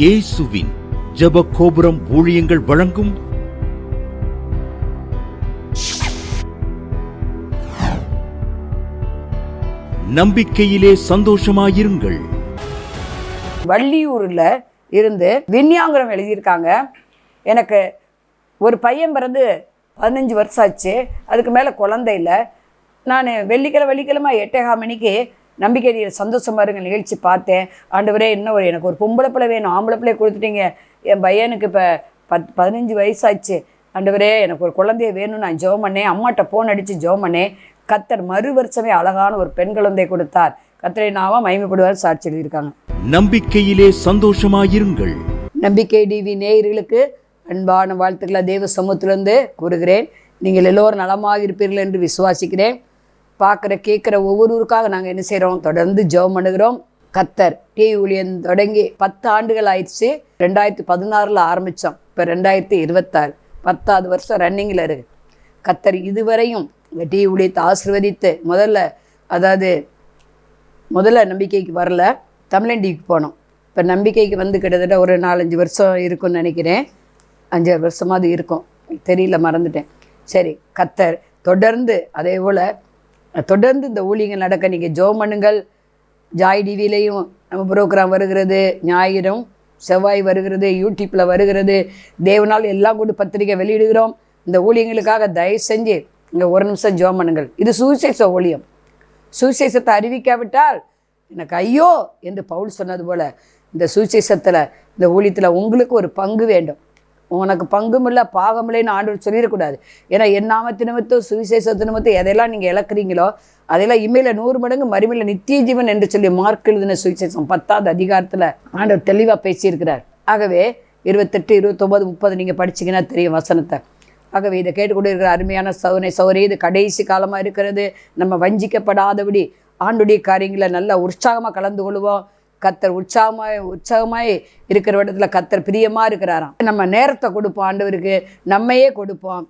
இயேசுவின் ஜெப கோபுரம் ஊழியங்கள் வழங்கும் நம்பிக்கையிலே சந்தோஷமாயிருங்கள். வள்ளியூரில் இருந்து விஞ்ஞாங்குரம் எழுதியிருக்காங்க. எனக்கு ஒரு பையன் பிறந்து பதினஞ்சு வருஷம் ஆச்சு. அதுக்கு மேலே குழந்தை இல்லை. நான் வெள்ளிக்கிழமை வெள்ளிக்கிழமை எட்டேகா மணிக்கு நம்பிக்கை நீர் சந்தோஷமா இருங்க நிகழ்ச்சி பார்த்தேன். ஆண்டவரே இன்னும் ஒரு எனக்கு ஒரு பொம்பளை பிள்ளை வேணும் ஆம்பளை பிள்ளை கொடுத்துட்டீங்க. என் பையனுக்கு இப்போ பத் பதினஞ்சு வயசாச்சு. ஆண்டவரே எனக்கு ஒரு குழந்தைய வேணும்னு நான் ஜெபம் பண்ணேன். அம்மாட்ட ஃபோன் அடித்து ஜெபம் பண்ணேன். கத்தர் மறு வருஷமே அழகான ஒரு பெண் குழந்தை கொடுத்தார். கத்தரை நாம மகிமைப்படுவார் சாட்சி எழுதியிருக்காங்க. நம்பிக்கையிலே சந்தோஷமாயிருங்கள். நம்பிக்கை டிவி நேயர்களுக்கு அன்பான வாழ்த்துக்களை தேவ சமூகத்திலிருந்து கூறுகிறேன். நீங்கள் எல்லோரும் நலமாக இருப்பீர்கள் என்று விசுவாசிக்கிறேன். பார்க்குற கேட்குற ஒவ்வொருவருக்காக நாங்கள் என்ன செய்கிறோம் தொடர்ந்து ஜெபம் பண்ணுகிறோம். கத்தர் டிவி ஊழியன் தொடங்கி பத்து ஆண்டுகள் ஆயிடுச்சு. ரெண்டாயிரத்தி பதினாறில் ஆரம்பித்தோம் இப்போ ரெண்டாயிரத்தி இருபத்தாறு. பத்தாவது வருஷம் ரன்னிங்கில் இருக்கு. கத்தர் இதுவரையும் இந்த டிவி ஊழியத்தை ஆசிர்வதித்து முதல்ல அதாவது முதல்ல நம்பிக்கைக்கு வரல. தமிழண்டிக்கு போனோம். இப்போ நம்பிக்கைக்கு வந்து கிட்டத்தட்ட ஒரு நாலஞ்சு வருஷம் இருக்கும்னு நினைக்கிறேன். அஞ்சாறு வருஷமாவது இருக்கும். தெரியல மறந்துட்டேன். சரி கத்தர் தொடர்ந்து அதே போல் தொடர்ந்து இந்த ஊழியங்கள் நடக்க நீங்கள் ஜோ பண்ணுங்கள். ஜாய் டிவிலையும் நம்ம ப்ரோக்ராம் வருகிறது ஞாயிறும் செவ்வாய் வருகிறது யூடியூப்பில் வருகிறது. தேவனால் எல்லாம் கூட பத்திரிக்கை வெளியிடுகிறோம். இந்த ஊழியங்களுக்காக தயவு செஞ்சு இங்கே ஒரு நிமிஷம் ஜோம் பண்ணுங்கள். இது சுவிசேஷ ஊழியம். சுவிசேஷத்தை அறிவிக்காவிட்டால் எனக்கு ஐயோ என்று பவுல் சொன்னது போல் இந்த சுவிசேஷத்தில் இந்த ஊழியத்தில் உங்களுக்கு ஒரு பங்கு வேண்டும். உனக்கு பங்கும் இல்லை பாகம் இல்லைன்னு ஆண்டவர் சொல்லிடக்கூடாது. ஏன்னா என் நாமத்து நிமித்தம் சுவிசேஷத்து நிமித்தம் எதையெல்லாம் நீங்கள் இழக்கிறீங்களோ அதெல்லாம் இமையில நூறு மடங்கு மறுமையில நித்திய ஜீவன் என்று சொல்லி மார்க் எழுதின சுவிசேஷம் பத்தாவது அதிகாரத்தில் ஆண்டவர் தெளிவாக பேசியிருக்கிறார். ஆகவே இருபத்தெட்டு இருபத்தொம்பது முப்பது நீங்கள் படிச்சீங்கன்னா தெரியும் வசனத்தை. ஆகவே இதை கேட்டுக்கொண்டு இருக்கிற அருமையான சௌனை சௌரி இது கடைசி காலமாக இருக்கிறது. நம்ம வஞ்சிக்கப்படாதபடி ஆண்டுடைய காரியங்களை நல்லா உற்சாகமாக கலந்து கொள்வோம். கத்தர் உற்சாகமாய் உற்சாகமாய் இருக்கிற இடத்துல கத்தர் பிரியமாக இருக்கிறாராம். நம்ம நேரத்தை கொடுப்போம் ஆண்டவருக்கு நம்மையே கொடுப்போம்.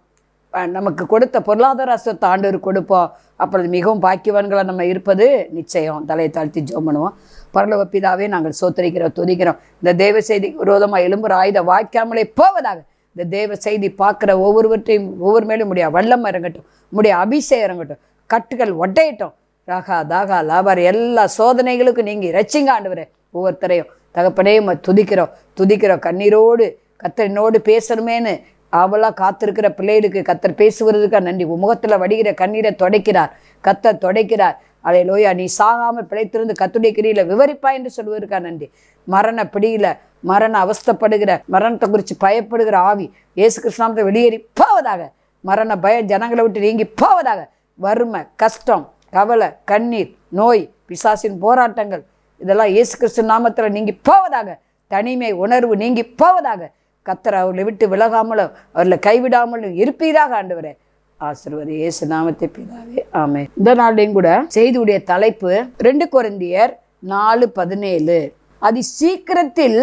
நமக்கு கொடுத்த பொருளாதார அசத்தை ஆண்டவருக்கு கொடுப்போம். அப்புறம் மிகவும் பாக்கியவான்களாக நம்ம இருப்பது நிச்சயம். தலையை தாழ்த்தி ஜோம் பண்ணுவோம். பரலோக பிதாவே நாங்கள் சோத்தரிக்கிறோம் துதிக்கிறோம். இந்த தேவ செய்தி விரோதமாக எலும்புற ஆயுத வாய்க்காமலே போவதாக இந்த தேவ செய்தி பார்க்குற ஒவ்வொருவற்றையும் ஒவ்வொரு மேலும் முடியா வல்லம் இறங்கட்டும் முடிய அபிஷேகம் இறங்கட்டும். கட்டுகள் ஒட்டையட்டும். ராகா தாகா லாபார் எல்லா சோதனைகளுக்கும் நீங்கள் ரச்சிங்க ஆண்டவரே. ஒவ்வொருத்தரையும் தகப்பனையும் துதிக்கிறோம். துதிக்கிறோம். கண்ணீரோடு கத்தரினோடு பேசணுமேன்னு அவளாக காத்திருக்கிற பிள்ளைகளுக்கு கத்தர் பேசுவதற்காக நன்றி. உமுகத்தில் முகத்தில் வடிகிற கண்ணீரை தொடைக்கிறார். கத்தர் தொடைக்கிறார். அதை லோயா நீ சாகாமல் பிழைத்திருந்து கத்துடைய கிரியில விவரிப்பா என்று சொல்வதற்காக நன்றி. மரண பிடியில மரண அவஸ்தைப்படுகிற மரணத்தை குறித்து பயப்படுகிற ஆவி இயேசு கிருஷ்ணாமத்தை வெளியேறி போவதாக மரண பயம் ஜனங்களை விட்டு நீங்கி போவதாக வறுமை கஷ்டம் கவலை கண்ணீர் நோய் பிசாசின் போராட்டங்கள் இதெல்லாம் இயேசு கிறிஸ்து நாமத்தில் நீங்கி போவதாக தனிமை உணர்வு நீங்கி போவதாக கத்தர் அவர்களை விட்டு விலகாமலும் அவர்களை கைவிடாமலும் இருப்பீராக ஆண்டவரே. ஆசிர்வதி இயேசு நாமத்தை பிதாவே. ஆமே இந்த நாளையும் கூட செய்தியுடைய தலைப்பு ரெண்டு கொரிந்தியர் நாலு பதினேழு. அதி சீக்கிரத்தில்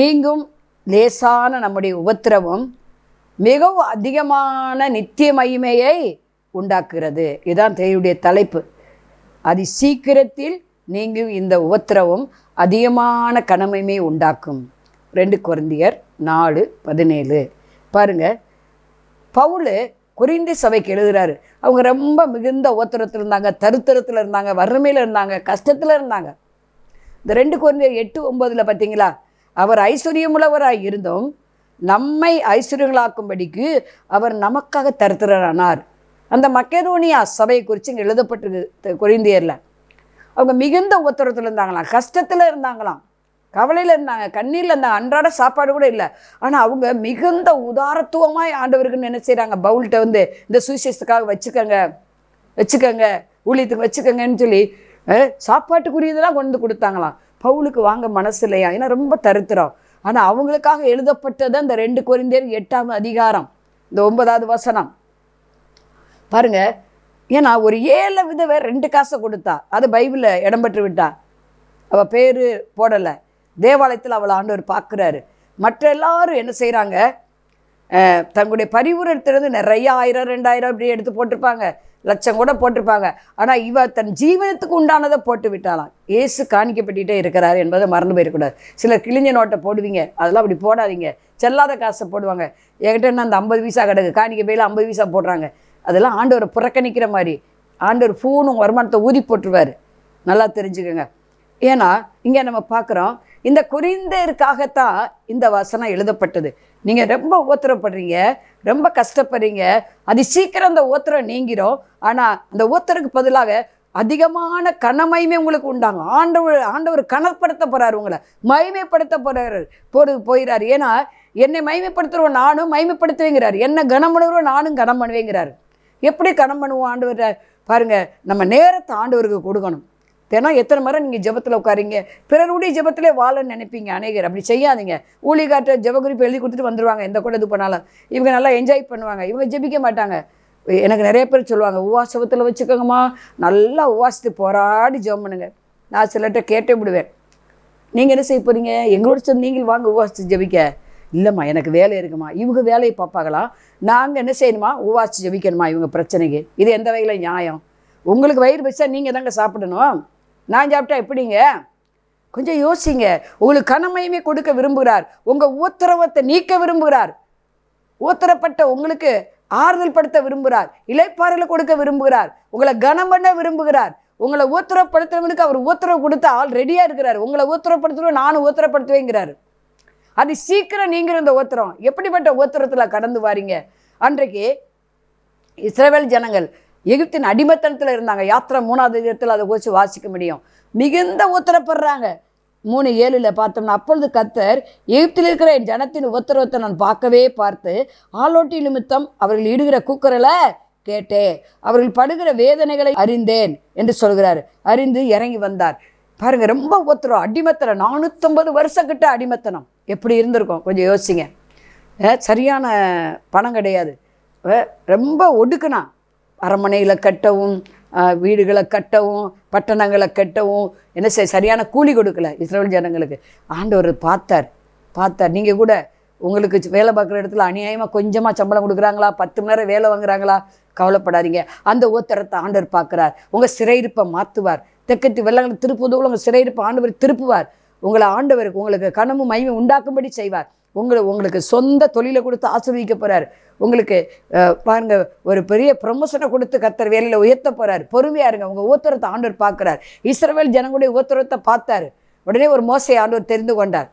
நீங்கும் லேசான நம்முடைய உபத்திரவம் மிகவும் அதிகமான நித்திய மகிமையை உண்டாக்குகிறது. இதுதான் தேவையுடைய தலைப்பு. அதி சீக்கிரத்தில் நீங்கும் இந்த உபத்திரவம் அதிகமான கனமையுமே உண்டாக்கும். ரெண்டு குழந்தையர் நாலு பதினேழு. பாருங்க பவுலு குறிந்தி சபைக்கு எழுதுறாரு. அவங்க ரொம்ப மிகுந்த உத்தரத்தில் இருந்தாங்க தருத்தரத்தில் இருந்தாங்க வறுமையில் இருந்தாங்க கஷ்டத்தில் இருந்தாங்க. இந்த ரெண்டு குழந்தையர் எட்டு ஒம்பதில் பார்த்தீங்களா அவர் ஐஸ்வர்யமுள்ளவராக இருந்தும் நம்மை ஐஸ்வர்யங்களாக்கும்படிக்கு அவர் நமக்காக தருத்திரரானார். அந்த மக்கெதோனியா சபையை குறித்து இங்கே எழுதப்பட்டிருக்கு கொரிந்தியரில். அவங்க மிகுந்த உத்தரத்தில் இருந்தாங்களாம். கஷ்டத்தில் இருந்தாங்களாம். கவலையில் இருந்தாங்க. கண்ணீரில் இருந்தாங்க. அன்றாட சாப்பாடு கூட இல்லை. ஆனால் அவங்க மிகுந்த உதாரத்துவமாய் ஆண்டவர்கள்னு என்ன செய்கிறாங்க பவுல்கிட்ட வந்து இந்த சுவிசேஷத்துக்காக வச்சுக்கோங்க வச்சுக்கோங்க ஊழியத்துக்கு வச்சுக்கோங்கன்னு சொல்லி சாப்பாட்டுக்குரியதெல்லாம் கொண்டு வந்து கொடுத்தாங்களாம். பவுலுக்கு வாங்க மனசு இல்லையா? ஏன்னா ரொம்ப தருத்திரம். ஆனால் அவங்களுக்காக எழுதப்பட்டது அந்த ரெண்டு குறைந்தேர் எட்டாம் அதிகாரம். இந்த ஒன்பதாவது வசனம். பாருங்க ஏன்னா ஒரு ஏழை விதவை ரெண்டு காசை கொடுத்தா அது பைபிளில் இடம்பெற்று விட்டா. அவள் பேர் போடலை. தேவாலயத்தில் அவளை ஆண்டவர் பார்க்குறாரு. மற்ற எல்லாரும் என்ன செய்கிறாங்க தங்களுடைய பரிவுரத்திலிருந்து நிறைய ஆயிரம் ரெண்டாயிரம் இப்படி எடுத்து போட்டிருப்பாங்க. லட்சம் கூட போட்டிருப்பாங்க. ஆனால் இவ தன் ஜீவனத்துக்கு உண்டானதை போட்டு விட்டாலாம் ஏசு காணிக்கப்பட்டுகிட்டே இருக்கிறார் என்பதை மறந்து போயிடக்கூடாது. சிலர் கிழிஞ்ச நோட்டை போடுவீங்க. அதெல்லாம் அப்படி போடாதீங்க. செல்லாத காசை போடுவாங்க. என்கிட்ட என்ன அந்த ஐம்பது பைசா கிடக்கு? காணிக்க போயில ஐம்பது பைசா போடுறாங்க. அதெல்லாம் ஆண்டவரை புறக்கணிக்கிற மாதிரி. ஆண்டவர் பூணும் வருமானத்தை ஊதி போட்டுருவார். நல்லா தெரிஞ்சுக்கோங்க. ஏன்னா இங்கே நம்ம பார்க்குறோம் இந்த குறிந்தருக்காகத்தான் இந்த வசனம் எழுதப்பட்டது. நீங்கள் ரொம்ப ஓத்திரப்படுறீங்க ரொம்ப கஷ்டப்படுறீங்க அது சீக்கிரம் அந்த ஓத்திரம் நீங்கிடும் ஆனால் அந்த ஓத்தருக்கு பதிலாக அதிகமான கனமயமே உங்களுக்கு உண்டாங்க ஆண்டவர் ஆண்டவர் கனப்படுத்த போகிறார் உங்களை. மகிமைப்படுத்த போகிறார் போடு போயிறார். ஏன்னா என்னை மகிமைப்படுத்துகிறோம் நானும் மகிமைப்படுத்துவேங்கிறார். என்ன கனம் பண்ணுறோம் நானும் கனம் பண்ணுவேங்கிறார் எப்படி கணம் பண்ணுவோம் ஆண்டவர்? பாருங்க நம்ம நேரத்தை ஆண்டவருக்கு கொடுக்கணும். தினம் எத்தனை முறை நீங்கள் ஜெபத்தில் உட்காரீங்க? பிறருடைய ஜபத்திலே வாழன்னு நினைப்பீங்க அநேகர். அப்படி செய்யாதீங்க. ஊழிகாட்ட ஜபகுறிப்பு எழுதி கொடுத்துட்டு வந்துடுவாங்க எந்த கூட இது பண்ணாலும் இவங்க நல்லா என்ஜாய் பண்ணுவாங்க. இவங்க ஜெபிக்க மாட்டாங்க. எனக்கு நிறைய பேர் சொல்லுவாங்க உவாசவத்தில் வச்சுக்கோங்கம்மா. நல்லா உவாசத்து போராடி ஜெபம் பண்ணுங்க. நான் சிலர்கிட்ட கேட்டே விடுவேன். நீங்கள் என்ன செய்ய போகிறீங்க எங்களோட சேர்ந்து நீங்கள் வாங்க உவாசித்து ஜெபிக்க. இல்லைம்மா எனக்கு வேலை இருக்குமா? இவங்க வேலையை பார்ப்பாங்களா? நாங்கள் என்ன செய்யணுமா? உவாசித்து ஜெபிக்கணுமா இவங்க பிரச்சனைக்கு? இது எந்த வகையில் நியாயம்? உங்களுக்கு வயிறு வச்சா நீங்கள் தாங்க சாப்பிடணும். நான் சாப்பிட்டா எப்படிங்க? கொஞ்சம் யோசிங்க. உங்களுக்கு கனமயமே கொடுக்க விரும்புகிறார். உங்கள் ஊத்திரவத்தை நீக்க விரும்புகிறார். ஊத்தரப்பட்ட உங்களுக்கு ஆறுதல் படுத்த விரும்புகிறார். இலைப்பாறையில் கொடுக்க விரும்புகிறார். உங்களை கனம் பண்ண விரும்புகிறார். உங்களை ஊத்திரப்படுத்துறவனுக்கு அவர் ஊத்திரவு கொடுத்த ஆள் ரெடியாக இருக்கிறார். உங்களை ஊத்திரப்படுத்துறோம் நானும் ஊத்திரப்படுத்துவேங்கிறார் அது சீக்கிரம் நீங்கள் இந்த ஊத்திரம் எப்படிப்பட்ட ஊத்திரத்தில் கடந்து வாரீங்க? அன்றைக்கு இஸ்ரவேல் ஜனங்கள் எகிப்தின் அடிமத்தனத்தில் இருந்தாங்க. யாத்திரை மூணாவது இடத்தில் அதை குறித்து வாசிக்க முடியும். மிகுந்த உத்தரப்படுறாங்க. மூணு ஏழில் பார்த்தோம்னா அப்பொழுது கத்தர் எகிப்தில் இருக்கிற என் ஜனத்தின் உத்தரவத்தை நான் பார்க்கவே பார்த்து ஆலோட்டி நிமித்தம் அவர்கள் இடுகிற கூக்குரலை கேட்டே அவர்கள் படுகிற வேதனைகளை அறிந்தேன் என்று சொல்கிறார். அறிந்து இறங்கி வந்தார். பாருங்க ரொம்ப உத்தரம். அடிமத்தனம். நானூற்றம்பது வருஷம் கிட்ட அடிமத்தனம். எப்படி இருந்திருக்கும்? கொஞ்சம் யோசிங்க சரியான பணம் கிடையாது. ரொம்ப ஒடுக்குனா அரமனையில் கட்டவும் வீடுகளை கட்டவும் பட்டணங்களை கட்டவும் என்ன செய்ய சரியான கூலி கொடுக்கல இஸ்ரேல் ஜனங்களுக்கு. ஆண்டவர் பார்த்தார். பார்த்தார். நீங்கள் கூட உங்களுக்கு வேலை பார்க்குற இடத்துல அநியாயமாக கொஞ்சமாக சம்பளம் கொடுக்குறாங்களா? பத்து மணி நேரம் வேலை வாங்குறாங்களா? கவலைப்படாதீங்க. அந்த ஓத்தரத்தை ஆண்டவர் பார்க்குறார். உங்கள் சிறையிருப்பை மாற்றுவார் தெற்கத்து வெள்ளங்களை திருப்புவதோடு உங்கள் சிறையிருப்பை ஆண்டவர் திருப்புவார். உங்களை ஆண்டவருக்கு உங்களுக்கு கனமும் மகிமை உண்டாக்கும்படி செய்வார். உங்களை உங்களுக்கு சொந்த தொழிலை கொடுத்து ஆசீர்வதிக்க போகிறார் உங்களுக்கு பாருங்கள் பாருங்க ஒரு பெரிய ப்ரொமோஷனை கொடுத்து கத்தர் வேலையில் உயர்த்த போகிறார் பொறுமையாக இருங்க. உங்கள் ஊத்தரத்தை ஆண்டவர் பார்க்குறார். இஸ்ரவேல் ஜனங்களுடைய ஊத்தரத்தை பார்த்தார். உடனே ஒரு மோசையை ஆண்டவர் தெரிந்து கொண்டார்.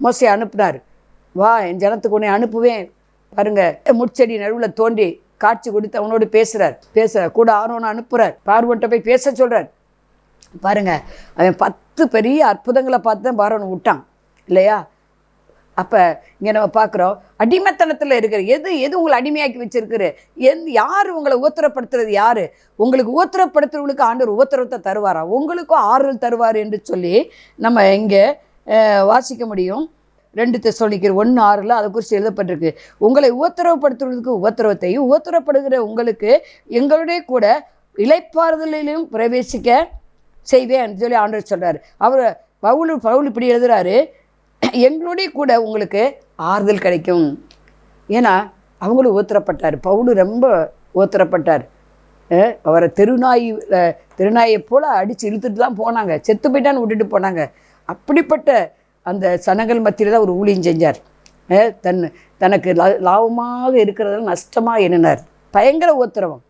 மோசையை அனுப்புனார். வா என் ஜனத்துக்கு உன்னை அனுப்புவேன். பாருங்க முட்செடி நடுவில் தோண்டி காட்சி கொடுத்து அவனோடு பேசுகிறார் பேசுகிறார் கூட ஆர்வனை அனுப்புகிறார் பார்வன்ட்ட போய் பேச சொல்கிறார் பாருங்க அவன் பத்து பெரிய அற்புதங்களை பார்த்து தான் பாரவன் விட்டான். இல்லையா? அப்போ இங்கே நம்ம பார்க்குறோம் அடிமைத்தனத்தில் இருக்கிற எது எது உங்களை அடிமையாக்கி வச்சிருக்குது? எந் யார் உங்களை ஊத்திரப்படுத்துறது யார்? உங்களுக்கு ஊத்திரப்படுத்துறவங்களுக்கு ஆண்டவர் ஊத்திரத்தை தருவாரா? உங்களுக்கும் ஆறுதல் தருவார் என்று சொல்லி நம்ம இங்கே வாசிக்க முடியும். ரெண்டு சொல்லிக்கிற ஒன்று ஆறில் அதை குறித்து எழுதப்பட்டிருக்கு. உங்களை உத்தரவுப்படுத்துவதற்கு உத்தரவத்தையும் உத்தரப்படுகிற உங்களுக்கு எங்களுடைய கூட இலைப்பாறுதலிலும் பிரவேசிக்க செய்வேன் சொல்லி ஆண்டவர் சொல்கிறார் அவர் பவுல் பவுல் இப்படி எழுதுறாரு எங்களுடைய கூட உங்களுக்கு ஆறுதல் கிடைக்கும். ஏன்னா அவங்களும் ஊத்துறப்பட்டார் பவுல் ரொம்ப ஊத்துறப்பட்டார் அவரை தெருநாய் தெருநாயை போல் அடித்து இழுத்துட்டு தான் போனாங்க. செத்து போயிட்டான்னு விட்டுட்டு போனாங்க. அப்படிப்பட்ட அந்த சனங்கள் மத்தியில் தான் ஒரு ஊழியம் செஞ்சார். தன் தனக்கு லா- லாபமாக இருக்கிறதெல்லாம் நஷ்டமாக எண்ணினார். பயங்கர உத்தரவம்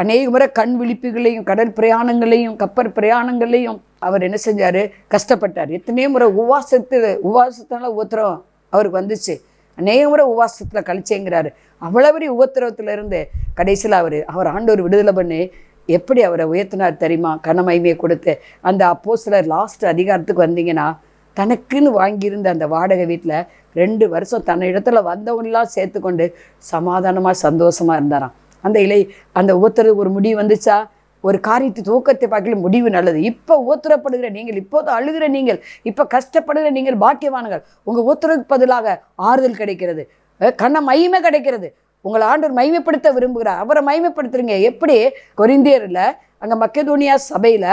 அநேக முறை கண் விழிப்புகளையும் கடல் பிரயாணங்களையும் கப்பல் பிரயாணங்களையும் அவர் என்ன செஞ்சார்? கஷ்டப்பட்டார். எத்தனையோ முறை உவாசத்தில் உவாசத்தினால உத்தரவம் அவருக்கு வந்துச்சு. அநேக முறை உவாசத்தில் கழிச்சேங்கிறாரு. அவ்வளவு பெரிய உபத்திரவத்துல இருந்து கடைசியில் அவர் அவர் ஆண்டவர் விடுதலை பண்ணி எப்படி அவரை உயர்த்தினார் தெரியுமா? கனமைமையை கொடுத்து. அந்த அப்போ சிலர் லாஸ்ட் அதிகாரத்துக்கு வந்தீங்கன்னா தனக்குன்னு வாங்கியிருந்த அந்த வாடகை வீட்டில் ரெண்டு வருஷம் தன்னை இடத்துல வந்தவங்களெலாம் சேர்த்துக்கொண்டு சமாதானமாக சந்தோஷமாக இருந்தாராம். அந்த இலை அந்த ஊத்துறது ஒரு முடிவு வந்துச்சா? ஒரு காரியத்தை தூக்கத்தை பார்க்கல முடிவு நல்லது. இப்போ ஓத்துறப்படுகிற நீங்கள் இப்போது அழுகிற நீங்கள் இப்போ கஷ்டப்படுகிற நீங்கள் பாக்கியவானுங்கள் உங்கள் ஊத்துறதுக்கு பதிலாக ஆறுதல் கிடைக்கிறது. கண்ணை கண்ண மகிமை கிடைக்கிறது. உங்களை ஆண்டவர் மகிமைப்படுத்த விரும்புகிறார். அவரை மகிமைப்படுத்துறீங்க. எப்படி? கொரிந்தியரில் அங்கே மக்கதோனியா சபையில்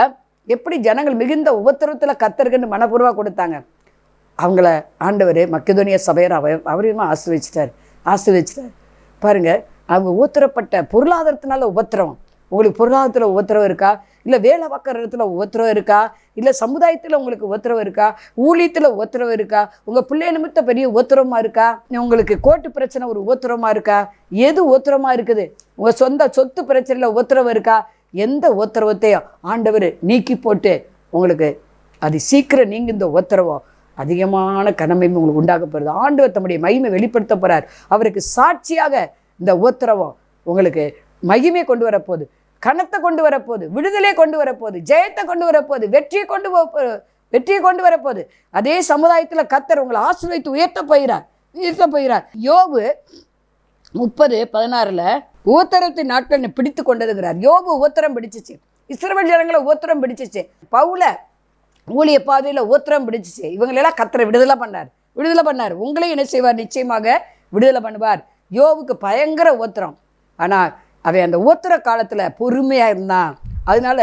எப்படி ஜனங்கள் மிகுந்த உபத்திரத்தில் கத்தருக்குன்னு மனப்பூர்வாக கொடுத்தாங்க. அவங்கள ஆண்டவர் மக்கதோனியா சபையர் அவ அவரையும் ஆசிர்வச்சிட்டார். ஆசிர்வச்சிட்டார். பாருங்கள் அவங்க ஊத்துறப்பட்ட பொருளாதாரத்தினால உபத்திரவம். உங்களுக்கு பொருளாதாரத்தில் உபத்திரவம் இருக்கா? இல்லை வேலை பார்க்குற இடத்துல உபத்திரவம் இருக்கா? இல்லை சமுதாயத்தில் உங்களுக்கு உபத்திரவம் இருக்கா? ஊழியத்தில் உபத்திரவம் இருக்கா? உங்கள் பிள்ளை நிமித்த பெரிய உபத்திரமாக இருக்கா? உங்களுக்கு கோர்ட்டு பிரச்சனை ஒரு உபத்திரமாக இருக்கா? எது உபத்திரமாக இருக்குது? உங்கள் சொந்த சொத்து பிரச்சனையில் உபத்திரவம் இருக்கா? எந்த உத்தரவத்தையும் ஆண்டவர் நீக்கி போட்டு உங்களுக்கு அது சீக்கிரம் நீங்கள் இந்த உபத்திரவம் அதிகமான கனமை உங்களுக்கு உண்டாக போகிறது ஆண்டவர் தம்முடைய மகிமை வெளிப்படுத்த போகிறார் அவருக்கு சாட்சியாக இந்த உத்தரவம் உங்களுக்கு மகிமை கொண்டு வரப்போகுது. கனத்தை கொண்டு வரப்போகுது. விடுதலை கொண்டு வரப்போகுது. ஜெயத்தை கொண்டு வரப்போகுது. வெற்றியை கொண்டு வர வெற்றியை கொண்டு வரப்போகுது. அதே சமுதாயத்தில் கத்தர் உங்களை ஆசீர்வதித்து உயர்த்த போகிறார். உயர்த்த போகிறார். யோபு முப்பது பதினாறில் உத்தரத்தின் நாட்கள் பிடித்து கொண்டதுங்கிறார் யோபு உத்தரம் பிடிச்சிச்சு. இஸ்ரவேல் ஜனங்களை உத்தரம் பிடிச்சிச்சு. பவுல ஊழிய பாதையில் உத்தரம் பிடிச்சிச்சு. இவங்களெல்லாம் கத்தரை விடுதலை பண்ணார். விடுதலை பண்ணார். உங்களையும் என்ன செய்வார்? நிச்சயமாக விடுதலை பண்ணுவார். யோவுக்கு பயங்கர உத்தரம் ஆனால் அவன் அந்த உத்தர காலத்தில் பொறுமையாக இருந்தான். அதனால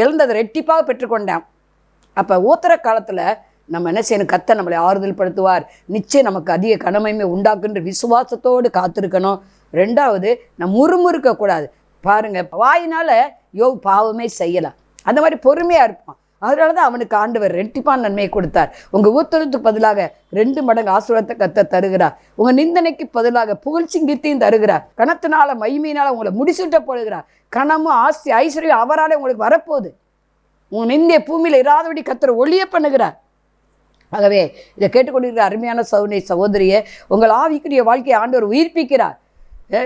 இழந்ததை ரெட்டிப்பாக பெற்றுக்கொண்டான் அப்போ ஊத்துற காலத்தில் நம்ம என்ன செய்யணும்? கத்த நம்மளை ஆறுதல் படுத்துவார் நிச்சயம் நமக்கு அதிக கடமையுமே உண்டாக்குன்ற விசுவாசத்தோடு காத்திருக்கணும். ரெண்டாவது நம்ம முறுமுறுக்கக்கூடாது. பாருங்கள் வாயினால் யோவ் பாவமே செய்யலாம். அந்த மாதிரி பொறுமையாக இருப்பான். அதனால தான் அவனுக்கு ஆண்டவர் ரெட்டிப்பான் நன்மையை கொடுத்தார். உங்கள் ஊத்தரத்துக்கு பதிலாக ரெண்டு மடங்கு ஆசீர்வாதத்தை கத்த தருகிறார். உங்கள் நிந்தனைக்கு பதிலாக புகழ்ச்சி கீர்த்தியும் தருகிறார். கணத்தினால மைமையினால் உங்களை முடிசூட்ட போடுகிறார். கணமும் ஆஸ்தி ஐஸ்வர்யம் அவராலே உங்களுக்கு வரப்போகுது. உன் நிந்திய பூமியில் இராதபடி கத்துற ஒளிய பண்ணுகிறார். ஆகவே இதை கேட்டுக்கொண்டிருக்கிற அருமையான சௌனை சகோதரியை உங்கள் ஆவிக்குரிய வாழ்க்கையை ஆண்டவர் உயிர்ப்பிக்கிறார்.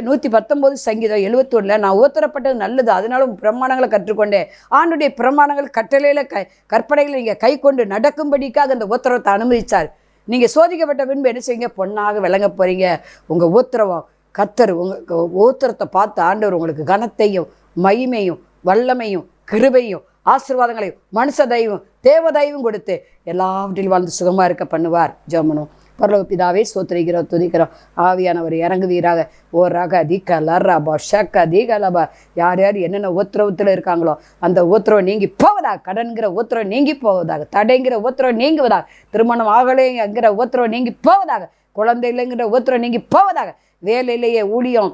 நூற்றி பத்தொம்போது சங்கீதம் எழுபத்தொன்னில் நான் ஓத்தரப்பட்டது நல்லது அதனாலும் பிரமாணங்களை கற்றுக்கொண்டேன். ஆண்டுடைய பிரமாணங்கள் கட்டளையில் க கற்பனைகளை நீங்கள் கை கொண்டு நடக்கும்படிக்காக அந்த உத்தரவத்தை அனுமதித்தார் நீங்கள் சோதிக்கப்பட்ட பின்பு என்ன செய்யுங்க? பொண்ணாக விளங்க போகிறீங்க உங்கள் உத்தரவம் கத்தர் உங்கள் ஓத்திரத்தை பார்த்து ஆண்டவர் உங்களுக்கு கனத்தையும் மகிமையும் வல்லமையும் கிருபையும் ஆசீர்வாதங்களையும் மனுஷ தெய்வம் தேவ தெய்வம் கொடுத்து எல்லாவற்றிலும் வாழ்ந்து சுகமாக இருக்க பண்ணுவார். ஜோமனும் பரலோக பிதாவே சோத்திரிக்கிறோம் துதிக்கிறோம். ஆவியானவர் இறங்குவீராக. ஓ ரக திக லர்ரபா ஷக்க தீகலபா யார் யார் என்னென்ன உத்தரவத்தில் இருக்காங்களோ அந்த உத்தரவு நீங்கி போவதாக கடன்கிற உத்தரவு நீங்கி போவதாக தடைங்கிற உத்தரவு நீங்குவதாக திருமணம் ஆகலைங்கிற உத்தரவு நீங்கி போவதாக குழந்தை இல்லைங்கிற உத்தரவு நீங்கி போவதாக வேலையிலேயே ஊழியம்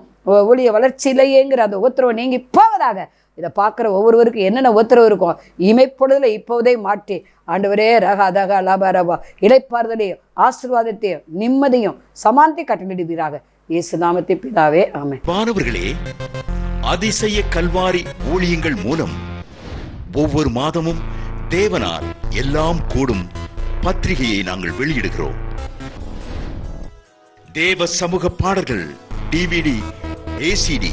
ஊழிய வளர்ச்சியிலேயேங்கிற அந்த உத்தரவு நீங்கி போவதாக இதை பார்க்குற ஒவ்வொருவருக்கும் என்னென்ன உத்தரவு இருக்கும் இமைப்பொழுதில் இப்போதே மாற்றி ஆண்டவரே ரக அதக லாப ரபா இலைப்பாறுதலையும் ஆசீர்வாதத்தையும் நிம்மதியும் சமாந்தி கட்டளிடுவீராக இயேசு நாமத்தை பிதாவே ஆமை மாணவர்களே அதிசய கல்வாரி ஊழியங்கள் மூலம் ஒவ்வொரு மாதமும் தேவனால் எல்லாம் கூடும் பத்திரிகையை நாங்கள் வெளியிடுகிறோம். தேவ சமூக பாடல்கள் டிவிடி ஏசிடி